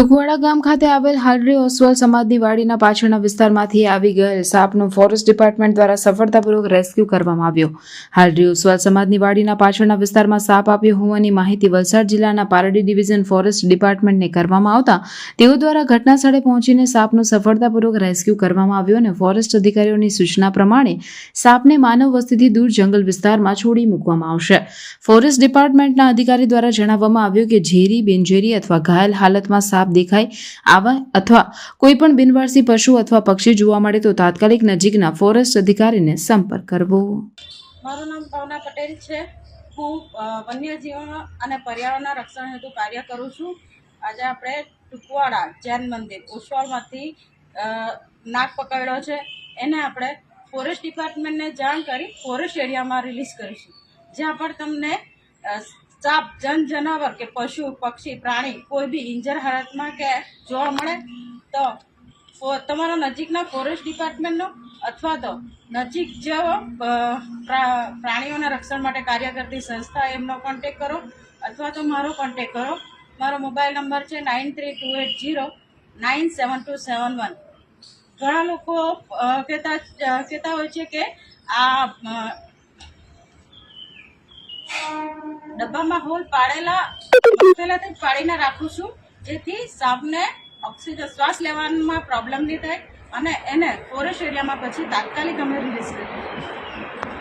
ટુકવાડા ગામ ખાતે આવેલ હાલરી ઓસવાલ સમાજની વાડીના પાછળના વિસ્તારમાંથી આવી ગયેલ સાપનો ફોરેસ્ટ ડિપાર્ટમેન્ટ દ્વારા સફળતાપૂર્વક રેસ્ક્યુ કરવામાં આવ્યો. હાલરી ઓસવાલ સમાજની વાડીના પાછળના વિસ્તારમાં સાપ આપ્યો હોવાની માહિતી વલસાડ જિલ્લાના પારડી ડિવિઝન ફોરેસ્ટ ડિપાર્ટમેન્ટને કરવામાં આવતા તેઓ દ્વારા ઘટના સ્થળે પહોંચીને સાપનું સફળતાપૂર્વક રેસ્ક્યુ કરવામાં આવ્યો અને ફોરેસ્ટ અધિકારીઓની સૂચના પ્રમાણે સાપને માનવ વસ્તીથી દૂર જંગલ વિસ્તારમાં છોડી મૂકવામાં આવશે. ફોરેસ્ટ ડિપાર્ટમેન્ટના અધિકારી દ્વારા જણાવવામાં આવ્યું કે ઝેરી, બિનઝેરી અથવા ઘાયલ હાલતમાં સાપ દેખાય આવા અથવા કોઈ પણ બિનવારસી પશુ અથવા પક્ષી જોવા મળે તો તાત્કાલિક નજીકના ફોરેસ્ટ અધિકારીને સંપર્ક કરવો. મારું નામ ભાવના પટેલ છે. હું અ, વન્યજીવન અને પર્યાવરણના રક્ષણ હેતુ કાર્ય કરું છું. આજે આપણે ટુકવાડા જૈન મંદિર ઓસવાળમાંથી નાક પકડ્યો છે. એને આપણે ફોરેસ્ટ ડિપાર્ટમેન્ટને જાણ કરી ફોરેસ્ટ એરિયામાં રિલીઝ કરીશું. જ્યાં પણ તમને સાપ, જન, જનાવર કે પશુ, પક્ષી, પ્રાણી, કોઈ બી ઇન્જર હાલતમાં કે જોવા મળે તો તમારા નજીકના ફોરેસ્ટ ડિપાર્ટમેન્ટનો અથવા તો નજીક જે પ્રાણીઓના રક્ષણ માટે કાર્ય કરતી સંસ્થા એમનો કોન્ટેક કરો અથવા તો મારો કોન્ટેક કરો. મારો મોબાઈલ નંબર છે nine three two eight zero nine seven two seven one ઘણા લોકો કહેતા કહેતા હોય છે કે આ ડબ્બામાં હોલ પાડેલા જ પાડીને રાખું છું. જેથી સાપને ઓક્સિજન શ્વાસ લેવામાં પ્રોબ્લેમ નહીં થાય અને એને ફોરેસ્ટ એરિયામાં પછી તાત્કાલિક અમે રિલીઝ કરીએ